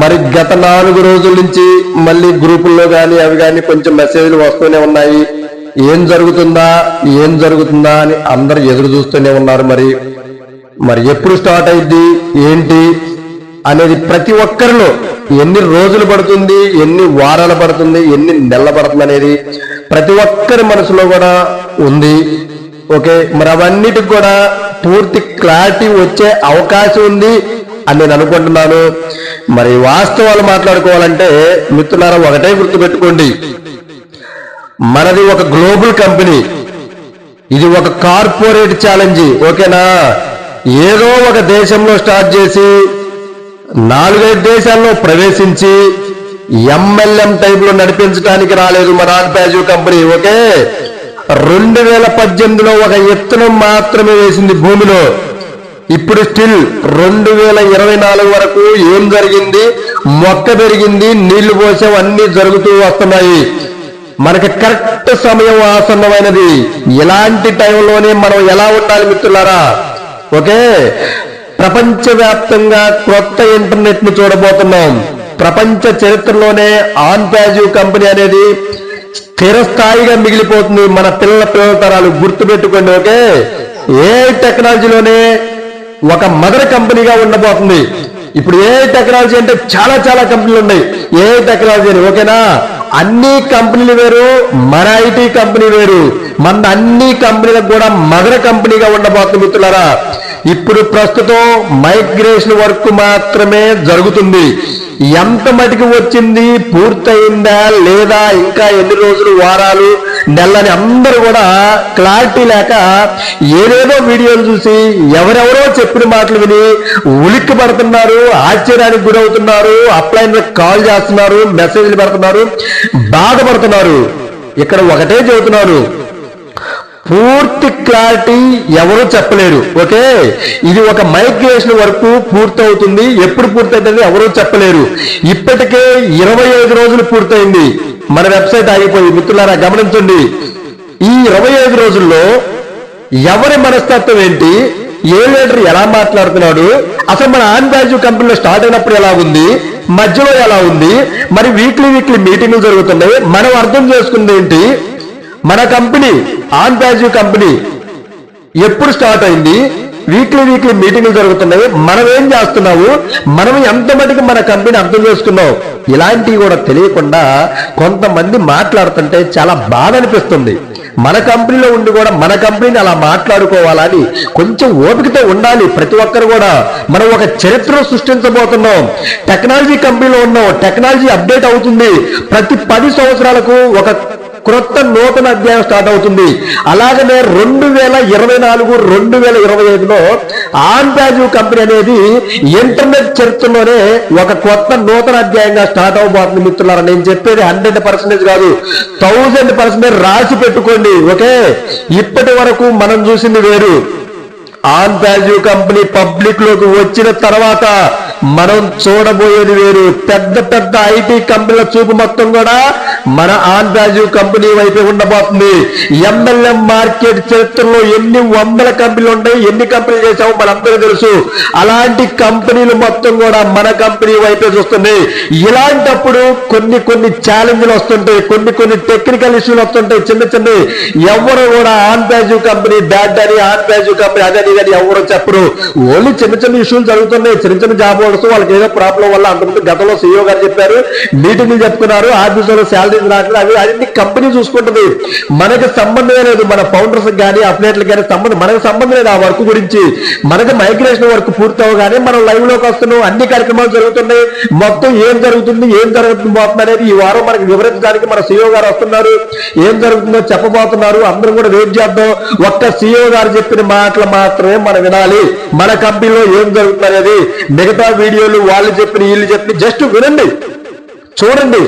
మరి గత నాలుగు రోజుల నుంచి మళ్ళీ గ్రూపుల్లో కానీ అవి కానీ కొంచెం మెసేజ్లు వస్తూనే ఉన్నాయి. ఏం జరుగుతుందా ఏం జరుగుతుందా అని అందరూ ఎదురు చూస్తూనే ఉన్నారు మరి. మరి ఎప్పుడు స్టార్ట్ అయింది ఏంటి అనేది ప్రతి ఒక్కరిలో ఎన్ని రోజులు పడుతుంది ఎన్ని వారాలు పడుతుంది ఎన్ని నెలలు పడుతుంది అనేది ప్రతి ఒక్కరి మనసులో కూడా ఉంది. ఓకే మరి అవన్నిటికి కూడా పూర్తి క్లారిటీ వచ్చే అవకాశం ఉంది. అని నేను అనుకుంటున్నాను. మరి వాస్తవాలు మాట్లాడుకోవాలంటే మిత్రులారా ఒకటే గుర్తుపెట్టుకోండి. మనది ఒక గ్లోబల్ కంపెనీ. ఇది ఒక కార్పొరేట్ ఛాలెంజ్ ఓకేనా? ఏదో ఒక దేశంలో స్టార్ట్ చేసి నాలుగైదు దేశాల్లో ప్రవేశించి ఎంఎల్ఎం టైప్లో నడిపించడానికి రాలేదు మన ఆల్పాజు కంపెనీ ఓకే? రెండు వేల పద్దెనిమిదిలో ఒక ఎత్తున మాత్రమే వేసింది భూమిలో. ఇప్పుడు స్టిల్ రెండు వేల ఇరవై నాలుగు వరకు ఏం జరిగింది? మొక్క పెరిగింది నీళ్ళు పోసాం అన్ని జరుగుతూ వస్తున్నాయి. మనకి కరెక్ట్ సమయం ఆసన్నమైనది. ఇలాంటి టైంలోనే మనం ఎలా ఉండాలి మిత్రులారా? ఓకే? ప్రపంచవ్యాప్తంగా కొత్త ఇంటర్నెట్ను చూడబోతున్నాం. ప్రపంచ చరిత్రలోనే ఆన్ ప్యాజివ్ కంపెనీ అనేది స్థిరస్థాయిగా మిగిలిపోతుంది. మన పిల్లల పిల్లల తరాలు గుర్తుపెట్టుకోండి ఓకే? ఏ టెక్నాలజీలోనే ఒక మదర్ కంపెనీగా ఉండబోతుంది. ఇప్పుడు ఏ టెక్నాలజీ అంటే చాలా చాలా కంపెనీలు ఉన్నాయి. ఏ టెక్నాలజీ అని ఓకేనా? అన్ని కంపెనీలు వేరు మన ఐటీ కంపెనీ వేరు. మన అన్ని కంపెనీలకు కూడా మదర్ కంపెనీగా ఉండబోతుంది మిత్రులారా. ఇప్పుడు ప్రస్తుతం మైగ్రేషన్ వర్క్ మాత్రమే జరుగుతుంది. ఎంత మటుకు వచ్చింది? పూర్తయిందా లేదా? ఇంకా ఎన్ని రోజులు వారాలు? నెలని అందరూ కూడా క్లారిటీ లేక ఏదేదో వీడియోలు చూసి ఎవరెవరో చెప్పిన మాటలు విని ఉలిక్కి పడుతున్నారు ఆశ్చర్యానికి గురవుతున్నారు అప్లైన్ కాల్ చేస్తున్నారు మెసేజ్లు పెడుతున్నారు బాధపడుతున్నారు. ఇక్కడ ఒకటే చెబుతున్నారు. పూర్తి క్లారిటీ ఎవరు చెప్పలేరు. ఓకే? ఇది ఒక మైగ్రేషన్ వరకు పూర్తవుతుంది. ఎప్పుడు పూర్తవుతుంది ఎవరు చెప్పలేరు. ఇప్పటికే ఇరవై ఐదు రోజులు పూర్తయింది. మన వెబ్సైట్ ఆగిపోయి మిత్రులారా గమనించండి. ఈ ఇరవై ఐదు రోజుల్లో ఎవరి మనస్తత్వం ఏంటి? ఏ లీడర్ ఎలా మాట్లాడుతున్నాడు? అసలు మన ఆన్ బ్యాజు కంపెనీలో స్టార్ట్ అయినప్పుడు ఎలా ఉంది? మధ్యలో ఎలా ఉంది? మరి వీక్లీ వీక్లీ మీటింగ్లు జరుగుతున్నాయి. మనం అర్థం చేసుకుంది ఏంటి? మన కంపెనీ ఆన్ ప్యాజివ్ కంపెనీ ఎప్పుడు స్టార్ట్ అయింది? వీక్లీ వీక్లీ మీటింగ్లు జరుగుతున్నాయి మనం ఏం మనం ఎంత మటుకు మన కంపెనీ అర్థం చేసుకున్నావు? ఇలాంటివి కూడా తెలియకుండా కొంతమంది మాట్లాడుతుంటే చాలా బాధ అనిపిస్తుంది. మన కంపెనీలో ఉండి కూడా మన కంపెనీని అలా మాట్లాడుకోవాలని కొంచెం ఓపికతో ఉండాలి ప్రతి ఒక్కరు కూడా. మనం ఒక చరిత్ర సృష్టించబోతున్నాం. టెక్నాలజీ కంపెనీలో ఉన్నాం. టెక్నాలజీ అప్డేట్ అవుతుంది. ప్రతి పది సంవత్సరాలకు ఒక క్రొత్త నూతన అధ్యాయం స్టార్ట్ అవుతుంది. అలాగనే రెండు వేల ఇరవై నాలుగు రెండు వేల ఇరవై ఐదులో ఆన్ ప్యాజివ్ కంపెనీ అనేది ఇంటర్నెట్ చరిత్రలోనే ఒక కొత్త నూతన అధ్యాయంగా స్టార్ట్ అవబోతుంది మిత్రులారా. నేను చెప్పేది హండ్రెడ్ పర్సెంటేజ్ కాదు. థౌజండ్ పర్సెంటేజ్ రాసి పెట్టుకోండి ఓకే? ఇప్పటి వరకు మనం చూసింది వేరు. ఆన్ ప్యాజివ్ కంపెనీ పబ్లిక్లోకి వచ్చిన తర్వాత మనం చూడబోయేది వేరు. పెద్ద పెద్ద ఐటీ కంపెనీల చూపు మొత్తం కూడా మన ఆన్ కంపెనీ వైపే ఉండబోతుంది. ఎంఎల్ఎం మార్కెట్ చరిత్రలో ఎన్ని వందల కంపెనీలు ఉంటాయి ఎన్ని కంపెనీలు చేశామో మనందరూ తెలుసు. అలాంటి కంపెనీలు మొత్తం కూడా మన కంపెనీ వైపే చూస్తున్నాయి ఇలాంటప్పుడు కొన్ని కొన్ని ఛాలెంజ్లు వస్తుంటాయి కొన్ని కొన్ని టెక్నికల్ ఇష్యూలు వస్తుంటాయి చిన్న చిన్న ఎవరు కూడా ఆన్ కంపెనీ బ్యాడ్ అని ఆన్ ప్యాజివ్ కంపెనీ అదని ఇదని ఎవరు చెప్పరు. ఓన్లీ చిన్న చిన్న ఇష్యూలు జరుగుతున్నాయి చిన్న చిన్న జాబ్ హోల్డర్స్ వాళ్ళకి ఏదో ప్రాబ్లం వల్ల అంతకుముందు గతంలో సీఈఓ గారు చెప్పారు మీటింగ్లు చెప్తున్నారు ఆఫీసులో శాలరీస్ రావట్లేదు అవి అన్ని కంపెనీ చూసుకుంటుంది. మనకి సంబంధమే లేదు మన ఫౌండర్స్ కానీ అప్డేట్లకు కానీ సంబంధం మనకి సంబంధం లేదు ఆ వర్క్ గురించి. మనకి మైగ్రేషన్ వర్క్ పూర్తి అవగానే మనం లైవ్లోకి వస్తున్నాం అన్ని కార్యక్రమాలు జరుగుతున్నాయి. మొత్తం ఏం జరుగుతుంది ఏం జరుగుతుంది అనేది ఈ వారం మనకి వివరించడానికి మన సీఈఓ గారు వస్తున్నారు. ఏం జరుగుతుందో చెప్పబోతున్నారు అందరం కూడా వెయిట్ చేద్దాం. ఒక్క సీఈఓ గారు చెప్పిన మాటలు మాత్రమే మనం వినాలి. మన కంపెనీలో ఏం జరుగుతుంది అనేది మిగతా వీడియోలు వాళ్ళు చెప్పిన వీళ్ళు చెప్పిన జస్ట్ వినండి. చూడండి.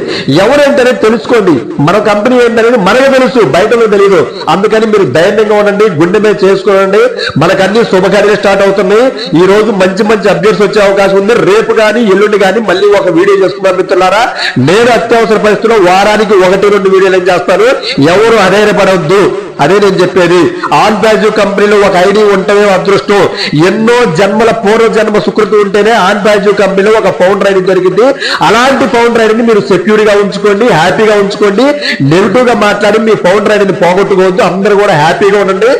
ఎవరేంటనేది తెలుసుకోండి. మన కంపెనీ ఏంటనేది మనకు తెలుసు బయటలో తెలియదు అందుకని మీరు ధైర్యంగా ఉండండి గుండె మీద చేసుకోండి మనకన్నీ అన్ని శుభకార్యాలు స్టార్ట్ అవుతున్నాయి. ఈ రోజు మంచి మంచి అప్డేట్స్ వచ్చే అవకాశం ఉంది. రేపు కానీ ఎల్లుండి కానీ మళ్ళీ ఒక వీడియో చేసుకున్నారు మిత్రులారా. నేను అత్యవసర పరిస్థితుల్లో వారానికి ఒకటి రెండు వీడియోలు ఏం చేస్తాను? ఎవరు అధైర్యపడవద్దు. అదే నేను చెప్పేది. ఆన్ ప్యాజివ్ కంపెనీలో ఒక ఐడి ఉంటమే అదృష్టం. ఎన్నో జన్మల పూర్వ జన్మ సుకృతి ఉంటేనే ఆన్ ప్యాజివ్ కంపెనీలో ఒక ఫౌండర్ ఐడి దొరికింది. అలాంటి ఫౌండర్ ఐడిని మీరు సెక్యూర్గా ఉంచుకోండి హ్యాపీగా ఉంచుకోండి. నెగిటివ్గా మాట్లాడి మీ ఫౌండర్ ఐడిని పోగొట్టుకోవద్దు. అందరూ కూడా హ్యాపీగా ఉండండి.